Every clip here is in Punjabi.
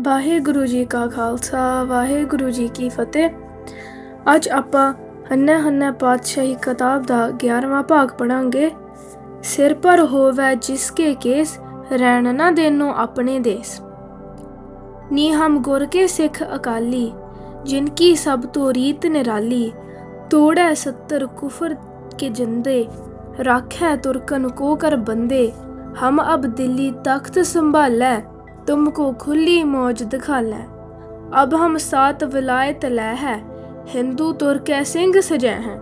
ਵਾਹਿਗੁਰੂ ਜੀ ਕਾ ਖਾਲਸਾ, ਵਾਹਿਗੁਰੂ ਜੀ ਕੀ ਫਤਿਹ। ਅੱਜ ਆਪਾਂ ਹੰਨਾ ਹੰਨਾ ਪਾਤਸ਼ਾਹੀ ਕਿਤਾਬ ਦਾ 11ਵਾਂ ਭਾਗ ਪੜਾਂਗੇ ਸਿਰ ਪਰ ਹੋਵੇ ਜਿਸਕੇ ਕੇਸ, ਰਹਿਣ ਨਾ ਦੇਨੋ ਆਪਣੇ ਦੇਸ। ਨੀ ਹਮ ਗੁਰ ਕੇ ਸਿੱਖ ਅਕਾਲੀ, ਜਿਨ ਕੀ ਸਭ ਤੋਂ ਰੀਤ ਨਿਰਾਲੀ। ਤੋੜੈ ਸੱਤਰ ਕੁਫਰ ਕੇ ਜੰਦੇ, ਰਾਖੈ ਤੁਰਕਨ ਕੋ ਕਰ ਬੰਦੇ। ਹਮ ਅਬ ਦਿੱਲੀ ਤਖਤ ਸੰਭਾਲੈ तुमको खुली मौज दिखा लै अब हम सात विलायत ਲੈ ਹੈ ਹਿੰਦੂ ਤੁਰਕੈ ਸਿੰਘ ਸਜੈ ਹੈ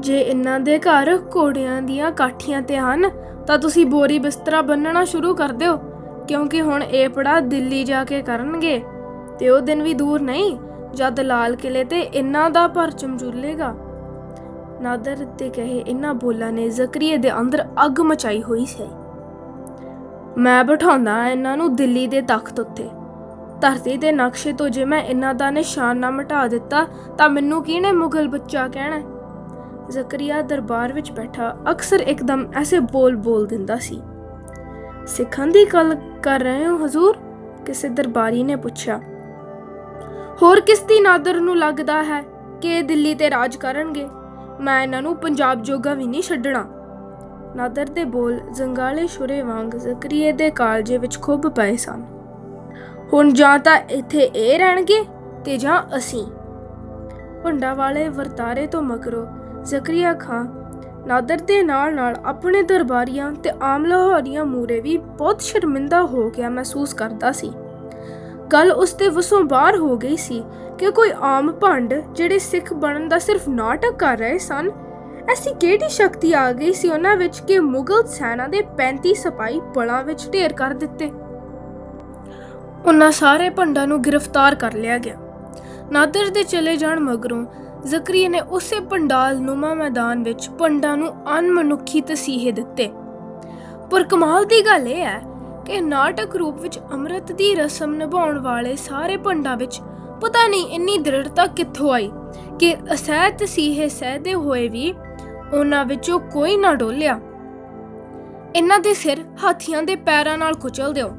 ਜੇ ਇਨ੍ਹਾਂ ਦੇ ਘਰ ਘੋੜਿਆਂ ਦੀਆਂ ਕਾਠੀਆਂ ਤੇ ਹਨ ਤਾਂ ਤੁਸੀਂ ਬੋਰੀ ਬਿਸਤਰਾ ਬੰਨਣਾ ਸ਼ੁਰੂ ਕਰ ਦਿਓ ਕਿਉਂਕਿ ਹੁਣ ਇਹ ਪੜਾ ਦਿੱਲੀ ਜਾ ਕੇ ਕਰਨਗੇ ਤੇ ਉਹ ਦਿਨ ਵੀ ਦੂਰ ਨਹੀਂ ਜਦ ਲਾਲ ਕਿਲੇ ਤੇ ਇਨ੍ਹਾਂ ਦਾ ਪਰਚਮ ਝੂਲੇਗਾ ਨਾਦਰ ਤੇ ਕਹੇ ਇਨ੍ਹਾਂ ਬੋਲਾਂ ਨੇ ਜ਼ਕਰੀਏ ਦੇ ਅੰਦਰ ਅੱਗ ਮਚਾਈ ਹੋਈ ਸੀ ਮੈਂ ਬਿਠਾਉਂਦਾ ਇਹਨਾਂ ਨੂੰ ਦਿੱਲੀ ਦੇ ਤਖਤ ਉੱਤੇ। ਧਰਤੀ ਦੇ ਨਕਸ਼ੇ ਤੋਂ ਜੇ ਮੈਂ ਇਹਨਾਂ ਦਾ ਨਿਸ਼ਾਨ ਨਾ ਮਿਟਾ ਦਿੱਤਾ, ਤਾਂ ਮੈਨੂੰ ਕਿਹਨੇ ਮੁਗਲ ਬੱਚਾ ਕਹਿਣਾ ਜ਼ਕਰੀਆ ਦਰਬਾਰ ਵਿੱਚ ਬੈਠਾ ਅਕਸਰ ਇੱਕਦਮ ਐਸੇ ਬੋਲ ਬੋਲ ਦਿੰਦਾ ਸੀ। ਸਿੱਖਾਂ ਦੀ ਗੱਲ ਕਰ ਰਹੇ ਹੋ ਹਜ਼ੂਰ? ਕਿਸੇ ਦਰਬਾਰੀ ਨੇ ਪੁੱਛਿਆ। ਹੋਰ ਕਿਸ ਦੀ ਨਾਦਰ ਨੂੰ ਲੱਗਦਾ ਹੈ ਕਿ ਇਹ ਦਿੱਲੀ ਤੇ ਰਾਜ ਕਰਨਗੇ? ਮੈਂ ਇਹਨਾਂ ਨੂੰ ਪੰਜਾਬ ਜੋਗਾ ਵੀ ਨਹੀਂ ਛੱਡਣਾ। ਨਾਦਰ ਦੇ ਬੋਲ ਜੰਗਾਲੇ ਸ਼ੁਰੇ ਵਾਂਗ ਜ਼ਕਰੀਏ ਦੇ ਕਾਲਜੇ ਵਿੱਚ ਖੁੱਭ ਪਏ ਸਨ। ਹੁਣ ਜਾਂ ਤਾਂ ਇੱਥੇ ਇਹ ਰਹਿਣਗੇ ਤੇ ਜਾਂ ਅਸੀਂ। ਭੰਡਾ ਵਾਲੇ ਵਰਤਾਰੇ ਤੋਂ ਮਗਰੋਂ ਜ਼ਕਰੀਆ ਖਾਂ ਨਾਦਰ ਦੇ ਨਾਲ ਨਾਲ ਆਪਣੇ ਦਰਬਾਰੀਆਂ ਤੇ ਆਮ ਲਾਹੌਰੀਆਂ ਮੂਰੇ ਵੀ ਬਹੁਤ ਸ਼ਰਮਿੰਦਾ ਹੋ ਗਿਆ ਮਹਿਸੂਸ ਕਰਦਾ ਸੀ। ਗੱਲ ਉਸ ਦੇ ਵਸੋਂ ਬਾਹਰ ਹੋ ਗਈ ਸੀ ਕਿ ਕੋਈ ਆਮ ਭੰਡ ਜਿਹੜੇ ਸਿੱਖ ਬਣਨ ਦਾ ਸਿਰਫ ਨਾਟਕ ਕਰ ਰਹੇ ਸਨ ਐਸੀ ਕਿਹੜੀ ਸ਼ਕਤੀ ਆ ਗਈ ਸੀ ਉਹਨਾਂ ਵਿੱਚ ਕਿ ਮੁਗਲ ਸੈਨਾ ਦੇ 35 ਸਿਪਾਹੀ ਪਲਾਂ ਵਿੱਚ ਢੇਰ ਕਰ ਦਿੱਤੇ? ਉਹਨਾਂ ਸਾਰੇ ਭੰਡਾਂ ਨੂੰ ਗ੍ਰਿਫਤਾਰ ਕਰ ਲਿਆ ਗਿਆ। ਨਾਦਰ ਦੇ ਚਲੇ ਜਾਣ ਮਗਰੋਂ ਜ਼ਕਰੀਆ ਨੇ ਉਸੇ ਪੰਡਾਲ ਨੁਮਾ ਮੈਦਾਨ ਵਿੱਚ ਭੰਡਾਂ ਨੂੰ ਅਨਮਨੁੱਖੀ ਤਸੀਹੇ ਦਿੱਤੇ। ਪਰ ਕਮਾਲ ਦੀ ਗੱਲ ਇਹ ਹੈ ਕਿ ਨਾਟਕ ਰੂਪ ਵਿੱਚ ਅੰਮ੍ਰਿਤ ਦੀ ਰਸਮ ਨਿਭਾਉਣ ਵਾਲੇ ਸਾਰੇ ਭੰਡਾਂ ਵਿੱਚ ਪਤਾ ਨਹੀਂ ਇੰਨੀ ਦ੍ਰਿੜਤਾ ਕਿੱਥੋਂ ਆਈ ਕਿ ਅਸਹਿ ਤਸੀਹੇ ਸਹਿਦੇ ਹੋਏ ਵੀ ਉਹਨਾਂ ਵਿੱਚੋਂ ਕੋਈ ਨਾ ਡੋਲਿਆ। ਇਹਨਾਂ ਦੇ ਸਿਰ ਹਾਥੀਆਂ ਦੇ ਪੈਰਾਂ ਨਾਲ ਕੁਚਲ ਦਿਓ।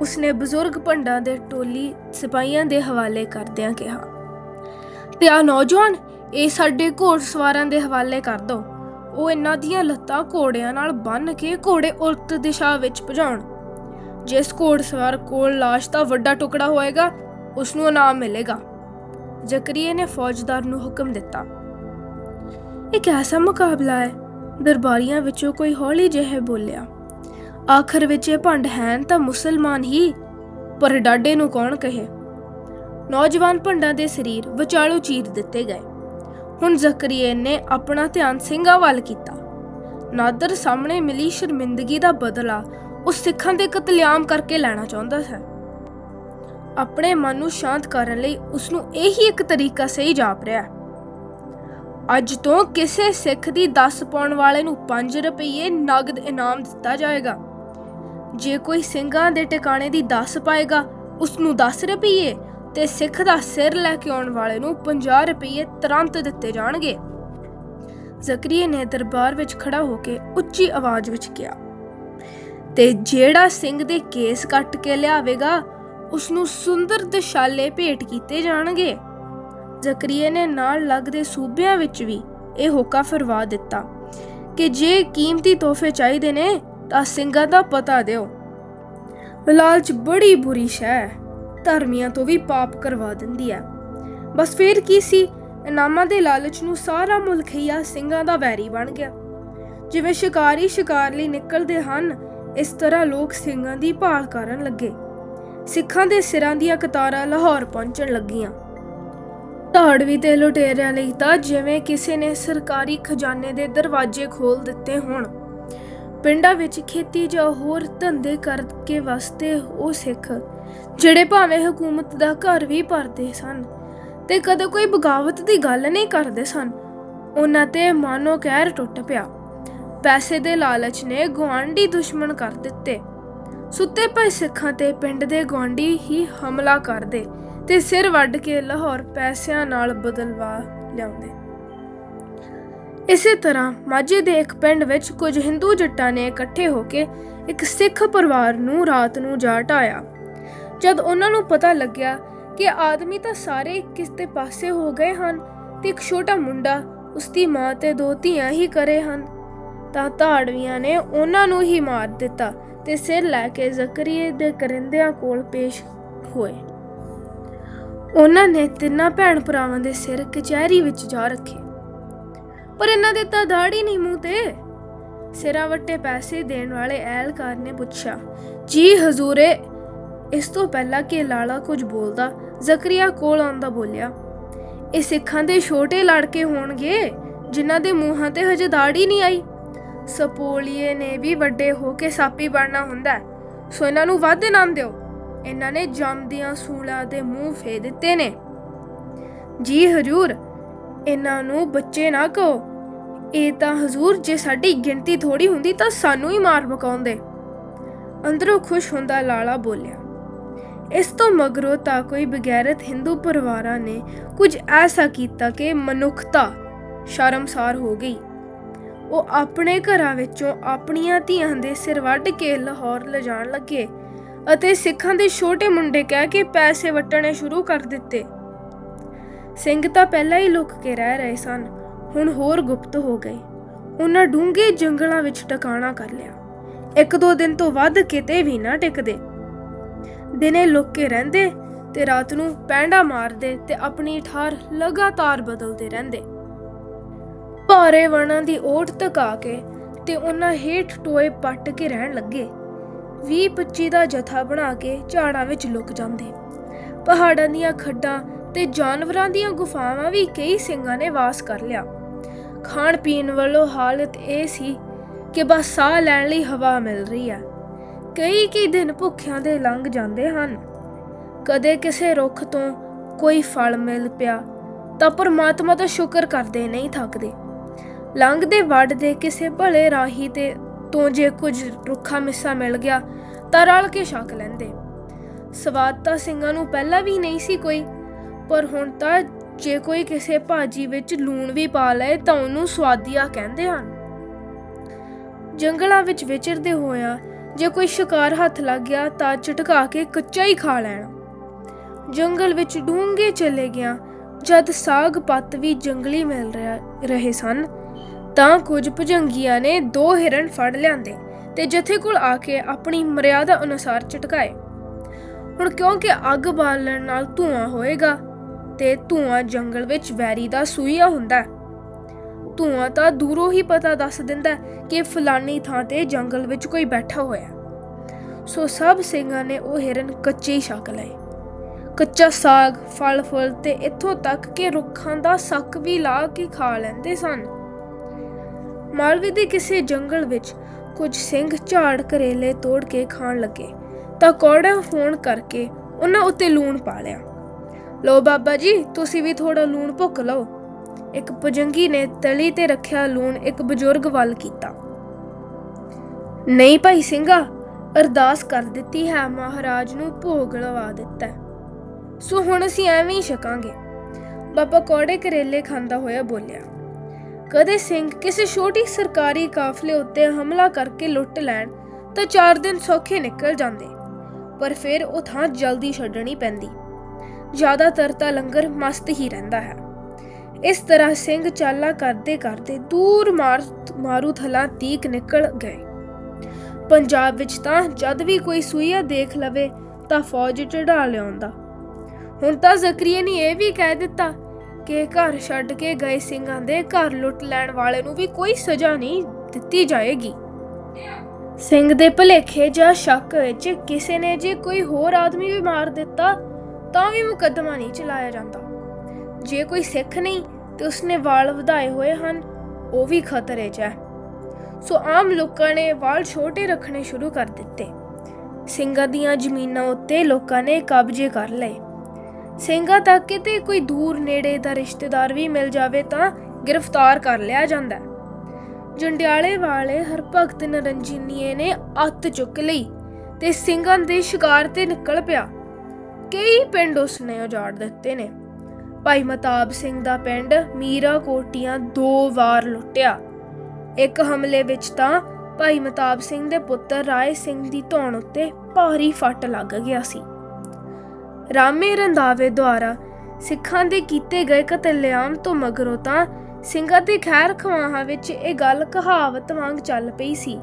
ਉਸਨੇ ਬਜ਼ੁਰਗ ਪੰਡਾਂ ਦੇ ਟੋਲੀ ਸਿਪਾਹੀਆਂ ਦੇ ਹਵਾਲੇ ਕਰਦਿਆਂ ਕਿਹਾ ਤੇ ਆ ਨੌਜਵਾਨ, ਇਹ ਸਾਡੇ ਘੋੜਸਵਾਰਾਂ ਦੇ ਹਵਾਲੇ ਕਰ ਦੋ। ਉਹ ਇਹਨਾਂ ਦੀਆਂ ਲੱਤਾਂ ਘੋੜਿਆਂ ਨਾਲ ਬੰਨ੍ਹ ਕੇ ਘੋੜੇ ਉਲਟ ਦਿਸ਼ਾ ਵਿੱਚ ਭਜਾਉਣ। ਜਿਸ ਘੋੜਸਵਾਰ ਕੋਲ ਲਾਸ਼ ਦਾ ਵੱਡਾ ਟੁਕੜਾ ਹੋਏਗਾ ਉਸ ਨੂੰ ਇਨਾਮ ਮਿਲੇਗਾ। ਜ਼ਕਰੀਏ ਨੇ ਫੌਜਦਾਰ ਨੂੰ ਹੁਕਮ ਦਿੱਤਾ। ਇਹ ਕਿਹਦਾ ਮੁਕਾਬਲਾ ਹੈ? ਦਰਬਾਰੀਆਂ ਵਿੱਚੋਂ ਕੋਈ ਹੌਲੀ ਜਿਹੇ ਬੋਲਿਆ, ਆਖਰ ਵਿੱਚ ਇਹ ਭੰਡ ਹੈਨ ਤਾਂ ਮੁਸਲਮਾਨ ਹੀ? ਪਰ ਡਾਡੇ ਨੂੰ ਕੌਣ ਕਹੇ? ਨੌਜਵਾਨ ਭੰਡਾਂ ਦੇ ਸਰੀਰ ਵਿਚਾਲੂ ਚੀਰ ਦਿੱਤੇ ਗਏ। ਹੁਣ ਜ਼ਕਰੀਏ ਨੇ ਆਪਣਾ ਧਿਆਨ ਸਿੰਘਾਂ ਵੱਲ ਕੀਤਾ। ਨਾਦਰ ਸਾਹਮਣੇ ਮਿਲੀ ਸ਼ਰਮਿੰਦਗੀ ਦਾ ਬਦਲਾ ਉਹ ਸਿੱਖਾਂ ਦੇ ਕਤਲੇਆਮ ਕਰਕੇ ਲੈਣਾ ਚਾਹੁੰਦਾ ਹੈ। ਆਪਣੇ ਮਨ ਨੂੰ ਸ਼ਾਂਤ ਕਰਨ ਲਈ ਉਸ ਨੂੰ ਇਹੀ ਇੱਕ ਤਰੀਕਾ ਸਹੀ ਜਾਪ ਰਿਹਾ ਹੈ। ਅੱਜ ਤੋਂ ਕਿਸੇ ਸਿੱਖ ਦੀ 10 ਪਾਉਣ ਵਾਲੇ ਨੂੰ 5 ਰੁਪਏ ਨਗਦ ਇਨਾਮ ਦਿੱਤਾ ਜਾਏਗਾ। ਜੇ ਕੋਈ ਸਿੰਘਾਂ ਦੇ ਟਿਕਾਣੇ ਦੀ 10 ਪਾਏਗਾ, ਉਸ ਨੂੰ 10 ਰੁਪਏ ਤੇ ਸਿੱਖ ਦਾ ਸਿਰ ਲੈ ਕੇ ਆਉਣ ਵਾਲੇ ਨੂੰ 50 ਰੁਪਏ ਤੁਰੰਤ ਦਿੱਤੇ ਜਾਣਗੇ। ਜ਼ਕਰੀਏ ਨੇ ਦਰਬਾਰ ਵਿੱਚ ਖੜਾ ਹੋ ਕੇ ਉੱਚੀ ਆਵਾਜ਼ ਵਿੱਚ ਕਿਹਾ, ਤੇ ਜਿਹੜਾ ਸਿੰਘ ਦੇ ਕੇਸ ਕੱਟ ਕੇ ਲਿਆਵੇਗਾ, ਉਸ ਨੂੰ ਸੁੰਦਰ ਦਸ਼ਾਲੇ ਭੇਟ ਕੀਤੇ ਜਾਣਗੇ। ਜ਼ਕਰੀਏ ਨੇ ਨਾਲ ਲੱਗਦੇ ਸੂਬਿਆਂ ਵਿੱਚ ਵੀ ਇਹ ਹੋਕਾ ਫਰਵਾ ਦਿੱਤਾ ਕਿ ਜੇ ਕੀਮਤੀ ਤੋਹਫੇ ਚਾਹੀਦੇ ਨੇ ਤਾਂ ਸਿੰਘਾਂ ਦਾ ਪਤਾ ਦਿਓ। ਲਾਲਚ ਬੜੀ ਬੁਰੀ ਸ਼ੈ। ਹੈ ਧਰਮੀਆਂ ਤੋਂ ਵੀ ਪਾਪ ਕਰਵਾ ਦਿੰਦੀ ਹੈ ਬਸ ਫੇਰ ਕੀ ਸੀ? ਇਨਾਮਾਂ ਦੇ ਲਾਲਚ ਨੂੰ ਸਾਰਾ ਮੁਲਕੀਆ ਸਿੰਘਾਂ ਦਾ ਵੈਰੀ ਬਣ ਗਿਆ। ਜਿਵੇਂ ਸ਼ਿਕਾਰੀ ਸ਼ਿਕਾਰ ਲਈ ਨਿਕਲਦੇ ਹਨ, ਇਸ ਤਰ੍ਹਾਂ ਲੋਕ ਸਿੰਘਾਂ ਦੀ ਭਾਲ ਕਰਨ ਲੱਗੇ। ਸਿੱਖਾਂ ਦੇ ਸਿਰਾਂ ਦੀਆਂ ਕਤਾਰਾਂ ਲਾਹੌਰ ਪਹੁੰਚਣ ਲੱਗੀਆਂ। ਧਾੜਵੀ ਤੇ ਲੁਟੇਰਿਆਂ ਲਈ ਤਾਂ ਜਿਵੇਂ ਕਿਸੇ ਨੇ ਸਰਕਾਰੀ ਖਜ਼ਾਨੇ ਦੇ ਦਰਵਾਜ਼ੇ ਖੋਲ ਦਿੱਤੇ ਹੋਣ। ਪਿੰਡਾਂ ਵਿੱਚ ਖੇਤੀ ਜਾਂ ਹੋਰ ਧੰਦੇ ਕਰਕੇ ਵਸਦੇ ਉਹ ਸਿੱਖ, ਜਿਹੜੇ ਭਾਵੇਂ ਹਕੂਮਤ ਦਾ ਘਰ ਵੀ ਭਰਦੇ ਸਨ ਤੇ ਕਦੇ ਕੋਈ ਬਗਾਵਤ ਦੀ ਗੱਲ ਨਹੀਂ ਕਰਦੇ ਸਨ, ਉਹਨਾਂ ਤੇ ਮਾਨੋ ਕਹਿਰ ਟੁੱਟ ਪਿਆ। ਪੈਸੇ ਦੇ ਲਾਲਚ ਨੇ ਗੁਆਂਢੀ ਦੁਸ਼ਮਣ ਕਰ ਦਿੱਤੇ। ਸੁੱਤੇ ਪਏ ਸਿੱਖਾਂ ਤੇ ਪਿੰਡ ਦੇ ਗੁਆਂਢੀ ਹੀ ਹਮਲਾ ਕਰਦੇ ਤੇ ਸਿਰ ਵੱਢ ਕੇ ਲਾਹੌਰ ਪੈਸਿਆਂ ਨਾਲ ਬਦਲਵਾ ਲਿਆਉਂਦੇ। ਇਸੇ ਤਰ੍ਹਾਂ ਮਾਝੇ ਦੇ ਇੱਕ ਪਿੰਡ ਵਿੱਚ ਕੁਝ ਹਿੰਦੂ ਜੱਟਾਂ ਨੇ ਇਕੱਠੇ ਹੋ ਕੇ ਇੱਕ ਸਿੱਖ ਪਰਿਵਾਰ ਨੂੰ ਰਾਤ ਨੂੰ ਜਾ ਢਾਇਆ ਜਦ ਉਹਨਾਂ ਨੂੰ ਪਤਾ ਲੱਗਿਆ ਕਿ ਆਦਮੀ ਤਾਂ ਸਾਰੇ ਕਿਸੇ ਪਾਸੇ ਹੋ ਗਏ ਹਨ ਤੇ ਇੱਕ ਛੋਟਾ ਮੁੰਡਾ ਉਸ ਦੀ ਮਾਂ ਤੇ ਦੋ ਧੀਆਂ ਹੀ ਕਰੇ ਹਨ, ਤਾਂ ਧਾੜਵੀਆਂ ਨੇ ਉਹਨਾਂ ਨੂੰ ਹੀ ਮਾਰ ਦਿੱਤਾ ਤੇ ਸਿਰ ਲੈ ਕੇ ਜ਼ਕਰੀਏ ਦੇ ਕਰਿੰਦਿਆਂ ਕੋਲ ਪੇਸ਼ ਹੋਏ। ਉਹਨਾਂ ਨੇ ਤਿੰਨਾਂ ਭੈਣ ਭਰਾਵਾਂ ਦੇ ਸਿਰ ਕਚਹਿਰੀ ਵਿੱਚ ਜਾ ਰੱਖੇ। ਪਰ ਇਹਨਾਂ ਦੇ ਤਾਂ ਦਾੜੀ ਨਹੀਂ ਮੂੰਹ ਤੇ। ਸਿਰਾਂ ਵੱਟੇ ਪੈਸੇ ਦੇਣ ਵਾਲੇ ਐਲਕਾਰ ਨੇ ਪੁੱਛਿਆ, ਜੀ ਹਜ਼ੂਰੇ, ਇਸ ਤੋਂ ਪਹਿਲਾਂ ਕਿ ਲਾਲਾ ਕੁਝ ਬੋਲਦਾ? ਜ਼ਕਰੀਆ ਕੋਲ ਆਉਂਦਾ ਬੋਲਿਆ, ਇਹ ਸਿੱਖਾਂ ਦੇ ਛੋਟੇ ਲੜਕੇ ਹੋਣਗੇ, ਜਿਨ੍ਹਾਂ ਦੇ ਮੂੰਹਾਂ ਤੇ ਹਜੇ ਦਾੜੀ ਨਹੀਂ ਆਈ। ਸਪੋਲੀਏ ਨੇ ਵੀ ਵੱਡੇ ਹੋ ਕੇ ਸਾਪੀ ਬਣਨਾ ਹੁੰਦਾ ਸੋ ਇਹਨਾਂ ਨੂੰ ਵੱਧ ਇਨਾਮ ਦਿਓ। ਇਹਨਾਂ ਨੇ ਜੰਮਦੀਆਂ ਸੂਲਾਂ ਦੇ ਮੂੰਹ ਫੇ ਦਿੱਤੇ ਨੇ। ਜੀ ਹਜੂਰ, ਇਹਨਾਂ ਨੂੰ ਬੱਚੇ ਨਾ ਕਹੋ। ਇਹ ਤਾਂ ਹਜ਼ੂਰ, ਜੇ ਸਾਡੀ ਗਿਣਤੀ ਥੋੜੀ ਹੁੰਦੀ ਤਾਂ ਸਾਨੂੰ ਹੀ ਮਾਰ ਮਕਾਉਂਦੇ। ਅੰਦਰੋਂ ਖੁਸ਼ ਹੁੰਦਾ ਲਾਲਾ ਬੋਲਿਆ, ਇਸ ਤੋਂ ਮਗਰੋਂ ਤਾਂ ਕੋਈ ਬਗੈਰਤ ਹਿੰਦੂ ਪਰਿਵਾਰਾਂ ਨੇ ਕੁਝ ਐਸਾ ਕੀਤਾ ਕਿ ਮਨੁੱਖਤਾ ਸ਼ਰਮਸਾਰ ਹੋ ਗਈ। ਉਹ ਆਪਣੇ ਘਰਾਂ ਵਿੱਚੋਂ ਆਪਣੀਆਂ ਧੀਆਂ ਦੇ ਸਿਰ ਵੱਢ ਕੇ ਲਾਹੌਰ ਲਿਜਾਣ ਲੱਗੇ। ਅਤੇ ਸਿੱਖਾਂ ਦੇ ਛੋਟੇ ਮੁੰਡੇ ਕਹਿ ਕੇ ਪੈਸੇ ਵਟਣੇ ਸ਼ੁਰੂ ਕਰ ਦਿੱਤੇ। ਸਿੰਘ ਤਾਂ ਪਹਿਲਾਂ ਹੀ ਲੁਕ ਕੇ ਰਹਿ ਰਹੇ ਸਨ, ਹੁਣ ਹੋਰ ਗੁਪਤ ਹੋ ਗਏ। ਉਹਨਾਂ ਡੂੰਘੇ ਜੰਗਲਾਂ ਵਿੱਚ ਟਿਕਾਣਾ ਕਰ ਲਿਆ। ਇੱਕ ਦੋ ਦਿਨ ਤੋਂ ਵੱਧ ਕਿਤੇ ਵੀ ਨਾ ਟਿਕਦੇ। ਦਿਨੇ ਲੁਕ ਕੇ ਰਹਿੰਦੇ ਤੇ ਰਾਤ ਨੂੰ ਪੈਂਡਾ ਮਾਰਦੇ ਤੇ ਆਪਣੀ ਠਾਰ ਲਗਾਤਾਰ ਬਦਲਦੇ ਰਹਿੰਦੇ। ਭਾਰੇ ਵਣਾਂ ਦੀ ਓਟ ਤਕਾ ਕੇ ਤੇ ਉਹਨਾਂ ਹੇਠ ਟੋਏ ਪੱਟ ਕੇ ਰਹਿਣ ਲੱਗੇ। 20-25 ਦਾ ਜਥਾ ਬਣਾ ਕੇ ਝਾੜਾਂ ਵਿੱਚ ਲੁਕ ਜਾਂਦੇ। ਪਹਾੜਾਂ ਦੀਆਂ ਖੱਡਾਂ ਤੇ ਜਾਨਵਰਾਂ ਦੀਆਂ ਗੁਫਾਵਾਂ ਵੀ ਕਈ ਸਿੰਘਾਂ ਨੇ ਵਾਸ ਕਰ ਲਿਆ। ਖਾਣ ਪੀਣ ਵੱਲੋਂ ਹਾਲਤ ਇਹ ਸੀ ਕਿ ਬਸ ਸਾਹ ਲੈਣ ਲਈ ਹਵਾ ਮਿਲ ਰਹੀ ਹੈ। ਕਈ ਕਈ ਦਿਨ ਭੁੱਖਿਆਂ ਦੇ ਲੰਘ ਜਾਂਦੇ ਹਨ। ਕਦੇ ਕਿਸੇ ਰੁੱਖ ਤੋਂ ਕੋਈ ਫਲ ਮਿਲ ਪਿਆ ਤਾਂ ਪਰਮਾਤਮਾ ਦਾ ਸ਼ੁਕਰ ਕਰਦੇ ਨਹੀਂ ਥੱਕਦੇ। ਲੰਘਦੇ ਵੱਢਦੇ ਕਿਸੇ ਭਲੇ ਰਾਹੀ ਤੇ ਤੋਂ ਜੇ ਕੁਝ ਰੁੱਖਾ ਮਿੱਸਾ ਮਿਲ ਗਿਆ, ਤਾਂ ਰਲ ਕੇ ਛਕ ਲੈਂਦੇ। ਸਵਾਦ ਤਾਂ ਸਿੰਘਾਂ ਨੂੰ ਪਹਿਲਾਂ ਵੀ ਨਹੀਂ ਸੀ ਕੋਈ, ਪਰ ਹੁਣ ਤਾਂ ਜੇ ਕੋਈ ਕਿਸੇ ਭਾਜੀ ਵਿੱਚ ਲੂਣ ਵੀ ਪਾ ਲਏ, ਤਾਂ ਉਹਨੂੰ ਸਵਾਦੀਆ ਕਹਿੰਦੇ ਹਨ। ਜੰਗਲਾਂ ਵਿੱਚ ਵਿਚਰਦੇ ਹੋਇਆ ਜੇ ਕੋਈ ਸ਼ਿਕਾਰ ਹੱਥ ਲੱਗ ਗਿਆ, ਤਾਂ ਝਟਕਾ ਕੇ ਕੱਚਾ ਹੀ ਖਾ ਲੈਣਾ। ਜੰਗਲ ਵਿੱਚ ਡੂੰਘੇ ਚਲੇ ਗਿਆ, ਜਦ ਸਾਗ ਪੱਤ ਵੀ ਜੰਗਲੀ ਮਿਲ ਰਿਹਾ ਰਹੇ ਸਨ। ਤਾਂ ਕੁਝ ਭੁਜੰਗੀਆਂ ਨੇ ਦੋ ਹਿਰਨ ਫੜ ਲਿਆਂਦੇ ਤੇ ਜਥੇ ਕੋਲ ਆ ਕੇ ਆਪਣੀ ਮਰਿਆਦਾ ਅਨੁਸਾਰ ਝਟਕਾਏ। ਹੁਣ ਕਿਉਂਕਿ ਅੱਗ ਬਾਲਣ ਨਾਲ ਧੂਆਂ ਹੋਏਗਾ, ਤੇ ਧੂਆਂ ਜੰਗਲ ਵਿੱਚ ਵੈਰੀ ਦਾ ਸੂਈਆ ਹੁੰਦਾ ਹੈ। ਧੂਆਂ ਤਾਂ ਦੂਰੋਂ ਹੀ ਪਤਾ ਦੱਸ ਦਿੰਦਾ ਕਿ ਫਲਾਨੀ ਥਾਂ ਤੇ ਜੰਗਲ ਵਿੱਚ ਕੋਈ ਬੈਠਾ ਹੋਇਆ ਸੋ ਸਭ ਸਿੰਘਾਂ ਨੇ ਉਹ ਹਿਰਨ ਕੱਚੇ ਹੀ ਛਕ ਲਏ। ਕੱਚਾ ਸਾਗ ਫਲ ਫੁੱਲ ਤੇ ਇੱਥੋਂ ਤੱਕ ਕਿ ਰੁੱਖਾਂ ਦਾ ਸੱਕ ਵੀ ਲਾ ਕੇ ਖਾ ਲੈਂਦੇ ਸਨ। ਮਾਲਵੇ ਦੇ ਕਿਸੇ ਜੰਗਲ ਵਿੱਚ ਕੁਝ ਸਿੰਘ ਝਾੜ ਕਰੇਲੇ ਤੋੜ ਕੇ ਖਾਣ ਲੱਗੇ ਤਾਂ ਕੌੜਾ ਫੋਨ ਕਰਕੇ ਉਹਨਾਂ ਉੱਤੇ ਲੂਣ ਪਾ ਲਿਆ। ਲੋ ਬਾਬਾ ਜੀ, ਤੁਸੀਂ ਵੀ ਥੋੜਾ ਲੂਣ ਭੁੱਕ ਲਓ। ਇੱਕ ਪੁਜੰਗੀ ਨੇ ਤਲੀ ਤੇ ਰੱਖਿਆ ਲੂਣ ਇੱਕ ਬਜ਼ੁਰਗ ਵੱਲ ਕੀਤਾ। ਨਹੀਂ ਭਾਈ ਸਿੰਘਾ, ਅਰਦਾਸ ਕਰ ਦਿੱਤੀ ਹੈ, ਮਹਾਰਾਜ ਨੂੰ ਭੋਗ ਲਵਾ ਦਿੱਤਾ ਸੋ ਹੁਣ ਅਸੀਂ ਐਵੇਂ ਹੀ ਛਕਾਂਗੇ। ਬਾਬਾ ਕੌੜੇ ਕਰੇਲੇ ਖਾਂਦਾ ਹੋਇਆ ਬੋਲਿਆ ਕਦੇ ਸਿੰਘ ਕਿਸੇ ਛੋਟੀ ਸਰਕਾਰੀ ਕਾਫਲੇ ਉੱਤੇ ਹਮਲਾ ਕਰਕੇ ਲੁੱਟ ਲੈਣ ਤਾਂ 4 ਦਿਨ ਸੌਖੇ ਨਿਕਲ ਜਾਂਦੇ। ਪਰ ਫਿਰ ਉਹ ਥਾਂ ਜਲਦੀ ਛੱਡਣੀ ਪੈਂਦੀ। ਜ਼ਿਆਦਾਤਰ ਤਾਂ ਲੰਗਰ ਮਸਤ ਹੀ ਰਹਿੰਦਾ ਹੈ। ਇਸ ਤਰ੍ਹਾਂ ਸਿੰਘ ਚਾਲਾ ਕਰਦੇ ਕਰਦੇ ਦੂਰ ਮਾਰ ਮਾਰੂ ਥਲਾ ਤੀਕ ਨਿਕਲ ਗਏ। ਪੰਜਾਬ ਵਿੱਚ ਤਾਂ ਜਦ ਵੀ ਕੋਈ ਸੂਈਆ ਦੇਖ ਲਵੇ ਤਾਂ ਫੌਜ ਚੜਾ ਲਿਆਉਂਦਾ। ਹੁਣ ਤਾਂ ਜ਼ਕਰੀਆ ਨੇ ਇਹ ਵੀ ਕਹਿ ਦਿੱਤਾ ਕਿ, ਘਰ ਛੱਡ ਕੇ ਗਏ ਸਿੰਘਾਂ ਦੇ, ਘਰ ਲੁੱਟ ਲੈਣ ਵਾਲੇ ਨੂੰ ਵੀ ਕੋਈ ਸਜ਼ਾ ਨਹੀਂ ਦਿੱਤੀ ਜਾਏਗੀ। ਸਿੰਘ ਦੇ ਭਲੇਖੇ ਜਾਂ ਸ਼ੱਕ ਵਿੱਚ ਕਿਸੇ ਨੇ ਜੇ ਕੋਈ ਹੋਰ ਆਦਮੀ ਵੀ ਮਾਰ ਦਿੱਤਾ, ਤਾਂ ਵੀ ਮੁਕੱਦਮਾ ਨਹੀਂ ਚਲਾਇਆ ਜਾਂਦਾ। ਜੇ ਕੋਈ ਸਿੱਖ ਨਹੀਂ ਤੇ ਉਸਨੇ ਵਾਲ ਵਧਾਏ ਹੋਏ ਹਨ, ਉਹ ਵੀ ਖਤਰੇ 'ਚ ਹੈ। ਸੋ ਆਮ ਲੋਕਾਂ ਨੇ ਵਾਲ ਛੋਟੇ ਰੱਖਣੇ ਸ਼ੁਰੂ ਕਰ ਦਿੱਤੇ। ਸਿੰਘਾਂ ਦੀਆਂ ਜ਼ਮੀਨਾਂ ਉੱਤੇ ਲੋਕਾਂ ਨੇ ਕਬਜ਼ੇ ਕਰ ਲਏ। ਸਿੰਘਾਂ ਤੱਕ ਕਿਤੇ ਕੋਈ ਦੂਰ ਨੇੜੇ ਦਾ ਰਿਸ਼ਤੇਦਾਰ ਵੀ ਮਿਲ ਜਾਵੇ ਤਾਂ ਗ੍ਰਿਫਤਾਰ ਕਰ ਲਿਆ ਜਾਂਦਾ ਜੰਡਿਆਲੇ ਵਾਲੇ ਹਰਭਗਤ ਨਰੰਜੀਨੀਏ ਨੇ ਅੱਤ ਚੁੱਕ ਲਈ ਤੇ ਸਿੰਘਾਂ ਦੇ ਸ਼ਿਕਾਰ ਤੇ ਨਿਕਲ ਪਿਆ। ਕਈ ਪਿੰਡ ਉਸਨੇ ਉਜਾੜ ਦਿੱਤੇ ਨੇ। ਭਾਈ ਮਤਾਬ ਸਿੰਘ ਦਾ ਪਿੰਡ ਮੀਰਾ ਕੋਟੀਆਂ ਦੋ ਵਾਰ ਲੁੱਟਿਆ। ਇੱਕ ਹਮਲੇ ਵਿੱਚ ਤਾਂ ਭਾਈ ਮਤਾਬ ਸਿੰਘ ਦੇ ਪੁੱਤਰ ਰਾਏ ਸਿੰਘ ਦੀ ਧੌਣ ਉੱਤੇ ਭਾਰੀ ਫੱਟ ਲੱਗ ਗਿਆ ਸੀ। ਰਾਮੇ ਰੰਧਾਵੇ ਦੁਆਰਾ ਸਿੱਖਾਂ ਦੇ ਕੀਤੇ ਗਏ ਕਤਲੇਆਮ ਤੋਂ ਮਗਰੋਂ ਤਾਂ ਸਿੰਘਾਂ ਦੇ ਖੈਰ ਖਵਾਹਾਂ ਵਿੱਚ ਇਹ ਗੱਲ ਕਹਾਵਤ ਵਾਂਗ ਚੱਲ ਪਈ ਸੀ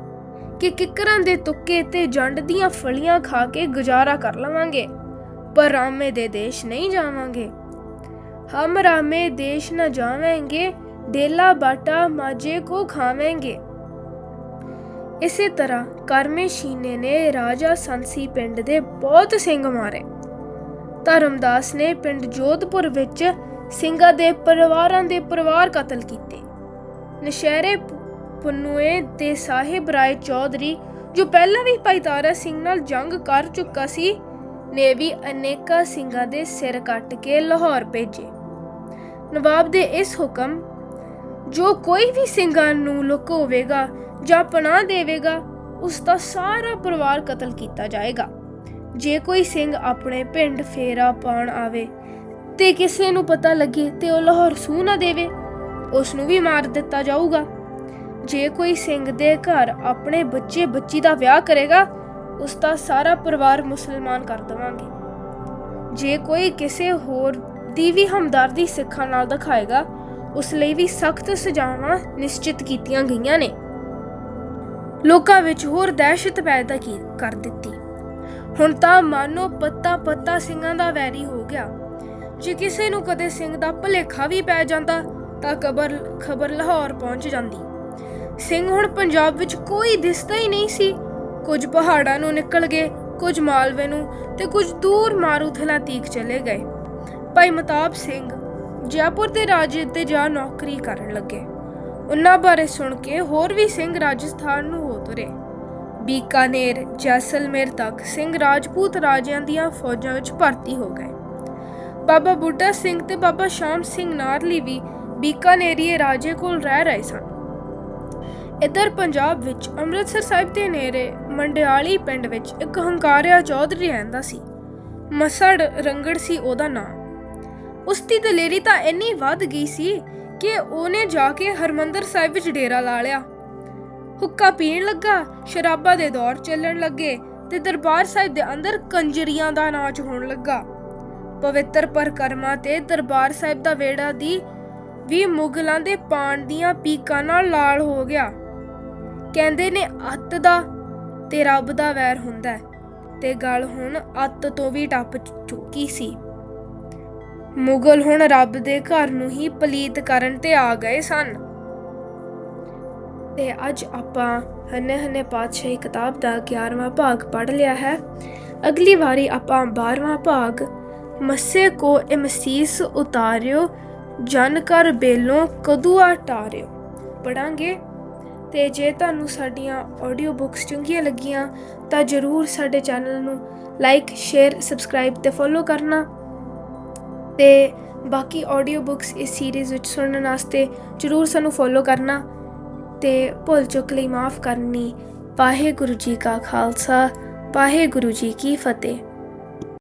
ਕਿ ਕਿੱਕਰਾਂ ਦੇ ਤੁੱਕੇ ਤੇ ਜੰਡ ਦੀਆਂ ਫਲੀਆਂ ਖਾ ਕੇ ਗੁਜ਼ਾਰਾ ਕਰ ਲਵਾਂਗੇ, ਪਰ ਰਾਮੇ ਦੇ ਦੇਸ਼ ਨਹੀਂ ਜਾਵਾਂਗੇ। ਹਮ ਰਾਮੇ ਦੇਸ਼ ਨਾ ਜਾਵਾਂਗੇ, ਡੇਲਾ ਬਾਟਾ ਮਾਜੇ ਕੋ ਖਾਵਾਂਗੇ। ਇਸੇ ਤਰ੍ਹਾਂ ਕਰਮੇ ਸ਼ੀਨੇ ਨੇ ਰਾਜਾ ਸੰਸੀ ਪਿੰਡ ਦੇ ਬਹੁਤ ਸਿੰਘ ਮਾਰੇ। ਧਰਮਦਾਸ ਨੇ ਪਿੰਡ ਜੋਧਪੁਰ ਵਿੱਚ ਸਿੰਘਾਂ ਦੇ ਪਰਿਵਾਰਾਂ ਦੇ ਪਰਿਵਾਰ ਕਤਲ ਕੀਤੇ। ਨਸ਼ਹਿਰੇ ਪ- ਪੁਨੂਏ ਸਾਹਿਬ ਰਾਏ ਚੌਧਰੀ, ਜੋ ਪਹਿਲਾਂ ਵੀ ਭਾਈ ਤਾਰਾ ਸਿੰਘ ਨਾਲ ਜੰਗ ਕਰ ਚੁੱਕਾ ਸੀ, ਨੇ ਵੀ ਅਨੇਕਾਂ ਸਿੰਘਾਂ ਦੇ ਸਿਰ ਕੱਟ ਕੇ ਲਾਹੌਰ ਭੇਜੇ। ਨਵਾਬ ਦੇ ਇਸ ਹੁਕਮ, ਜੋ ਕੋਈ ਵੀ ਸਿੰਘਾਂ ਨੂੰ ਲੁਕੋਵੇਗਾ ਜਾਂ ਪਨਾਹ ਦੇਵੇਗਾ, ਉਸ ਦਾ ਸਾਰਾ ਪਰਿਵਾਰ ਕਤਲ ਕੀਤਾ ਜਾਏਗਾ। ਜੇ ਕੋਈ ਸਿੰਘ ਆਪਣੇ ਪਿੰਡ ਫੇਰਾ ਪਾਉਣ ਆਵੇ ਤੇ ਕਿਸੇ ਨੂੰ ਪਤਾ ਲੱਗੇ ਤੇ ਉਹ ਲਾਹੌਰ ਸੂ ਨਾ ਦੇਵੇ ਉਸ ਨੂੰ ਵੀ ਮਾਰ ਦਿੱਤਾ ਜਾਊਗਾ। ਜੇ ਕੋਈ ਸਿੰਘ ਦੇ ਘਰ ਆਪਣੇ ਬੱਚੇ ਬੱਚੀ ਦਾ ਵਿਆਹ ਕਰੇਗਾ, ਉਸ ਦਾ ਸਾਰਾ ਪਰਿਵਾਰ ਮੁਸਲਮਾਨ ਕਰ ਦੇਵਾਂਗੇ। ਜੇ ਕੋਈ ਕਿਸੇ ਹੋਰ ਦੀ ਵੀ ਹਮਦਰਦੀ ਸਿੱਖਾਂ ਨਾਲ ਦਿਖਾਏਗਾ, ਉਸ ਲਈ ਵੀ ਸਖਤ ਸਜ਼ਾਵਾਂ ਨਿਸ਼ਚਿਤ ਕੀਤੀਆਂ ਗਈਆਂ ਨੇ। ਲੋਕਾਂ ਵਿੱਚ ਹੋਰ ਦਹਿਸ਼ਤ ਪੈਦਾ ਕੀ ਕਰ ਦਿੱਤੀ। ਹੁਣ ਤਾਂ ਮਾਨੋ ਪੱਤਾ ਪੱਤਾ ਸਿੰਘਾਂ ਦਾ ਵੈਰੀ ਹੋ ਗਿਆ। ਜੇ ਕਿਸੇ ਨੂੰ ਕਦੇ ਸਿੰਘ ਦਾ ਭਲੇਖਾ ਵੀ ਪੈ ਜਾਂਦਾ, ਤਾਂ ਖਬਰ ਖਬਰ ਲਾਹੌਰ ਪਹੁੰਚ ਜਾਂਦੀ। ਸਿੰਘ ਹੁਣ ਪੰਜਾਬ ਵਿੱਚ ਕੋਈ ਦਿਸਦਾ ਹੀ ਨਹੀਂ ਸੀ। ਕੁਝ ਪਹਾੜਾਂ ਨੂੰ ਨਿਕਲ ਗਏ, ਕੁਝ ਮਾਲਵੇ ਨੂੰ ਤੇ ਕੁਝ ਦੂਰ ਮਾਰੂਥਲਾ ਤੀਕ ਚਲੇ ਗਏ। ਭਾਈ ਮਤਾਬ ਸਿੰਘ ਜੈਪੁਰ ਦੇ ਰਾਜੇ ਤੇ ਜਾ ਨੌਕਰੀ ਕਰਨ ਲੱਗੇ। ਉਹਨਾਂ ਬਾਰੇ ਸੁਣ ਕੇ ਹੋਰ ਵੀ ਸਿੰਘ ਰਾਜਸਥਾਨ ਨੂੰ ਹੋ ਤੁਰੇ। ਬੀਕਾਨੇਰ, ਜੈਸਲਮੇਰ ਤੱਕ ਸਿੰਘ ਰਾਜਪੂਤ ਰਾਜਿਆਂ ਦੀਆਂ ਫੌਜਾਂ ਵਿੱਚ ਭਰਤੀ ਹੋ ਗਏ। ਬਾਬਾ ਬੁੱਢਾ ਸਿੰਘ ਤੇ ਬਾਬਾ ਸ਼ਾਮ ਸਿੰਘ ਨਾਰਲੀ ਵੀ ਬੀਕਾਨੇਰੀਏ ਰਾਜੇ ਕੋਲ ਰਹਿ ਰਹੇ ਸਨ। ਇੱਧਰ ਪੰਜਾਬ ਵਿੱਚ ਅੰਮ੍ਰਿਤਸਰ ਸਾਹਿਬ ਦੇ ਨੇੜੇ ਮੰਡਿਆਲੀ ਪਿੰਡ ਵਿੱਚ ਇੱਕ ਹੰਕਾਰਿਆ ਚੌਧਰੀ ਰਹਿੰਦਾ ਸੀ। ਮਸੜ ਰੰਗੜ ਸੀ ਉਹਦਾ ਨਾਂ। ਉਸ ਦੀ ਦਲੇਰੀ ਤਾਂ ਇੰਨੀ ਵੱਧ ਗਈ ਸੀ ਕਿ ਉਹਨੇ ਜਾ ਕੇ ਹਰਮੰਦਰ ਸਾਹਿਬ ਵਿੱਚ ਡੇਰਾ ਲਾ ਲਿਆ। ਹੁੱਕਾ ਪੀਣ ਲੱਗਾ, ਸ਼ਰਾਬਾਂ ਦੇ ਦੌਰ ਚੱਲਣ ਲੱਗੇ ਤੇ ਦਰਬਾਰ ਸਾਹਿਬ ਦੇ ਅੰਦਰ ਕੰਜਰੀਆਂ ਦਾ ਨਾਚ ਹੋਣ ਲੱਗਾ। ਪਵਿੱਤਰ ਪਰਕਰਮਾ ਤੇ ਦਰਬਾਰ ਸਾਹਿਬ ਦਾ ਵੇੜਾ ਦੀ ਵੀ ਮੁਗਲਾਂ ਦੇ ਪਾਣ ਦੀਆਂ ਪੀਕਾਂ ਨਾਲ ਲਾਲ ਹੋ ਗਿਆ। ਕਹਿੰਦੇ ਨੇ, ਅੱਤ ਦਾ ਤੇ ਰੱਬ ਦਾ ਵੈਰ ਹੁੰਦਾ ਤੇ ਗੱਲ ਹੁਣ ਅੱਤ ਤੋਂ ਵੀ ਟੱਪ ਚੁੱਕੀ ਸੀ। ਮੁਗਲ ਹੁਣ ਰੱਬ ਦੇ ਘਰ ਨੂੰ ਹੀ ਪਲੀਤ ਕਰਨ ਤੇ ਆ ਗਏ ਸਨ। ਤੇ ਅੱਜ ਆਪਾਂ ਹੰਨੇ ਹੰਨੇ ਪਾਤਸ਼ਾਹੀ ਕਿਤਾਬ ਦਾ 11ਵਾਂ ਭਾਗ ਪੜ੍ਹ ਲਿਆ ਹੈ। ਅਗਲੀ ਵਾਰੀ ਆਪਾਂ 12ਵਾਂ ਭਾਗ, ਮੱਸੇ ਕੋ ਮਸੀਸ ਉਤਾਰਿਓ, ਜਨ ਕਰ ਬੇਲੋਂ ਕਦੂਆ ਟਾਰਿਓ। ਪੜਾਂਗੇ ਤੇ ਜੇ ਤੁਹਾਨੂੰ ਸਾਡੀਆਂ ਆਡੀਓ ਬੁੱਕਸ ਚੰਗੀਆਂ ਲੱਗੀਆਂ, ਤਾਂ ਜਰੂਰ ਸਾਡੇ ਚੈਨਲ ਨੂੰ ਲਾਈਕ ਸ਼ੇਅਰ ਸਬਸਕ੍ਰਾਈਬ ਤੇ ਫੋਲੋ ਕਰਨਾ। ਤੇ ਬਾਕੀ ਆਡੀਓ ਬੁੱਕਸ ਇਸ ਸੀਰੀਜ਼ ਵਿੱਚ ਸੁਣਨ ਵਾਸਤੇ ਜਰੂਰ ਸਾਨੂੰ ਫੋਲੋ ਕਰਨਾ। ਤੇ ਭੁੱਲ ਚੁੱਕ ਲਈ ਮਾਫ ਕਰਨੀ। ਵਾਹਿਗੁਰੂ ਜੀ ਕਾ ਖਾਲਸਾ ਵਾਹਿਗੁਰੂ ਜੀ ਕੀ ਫਤਿਹ।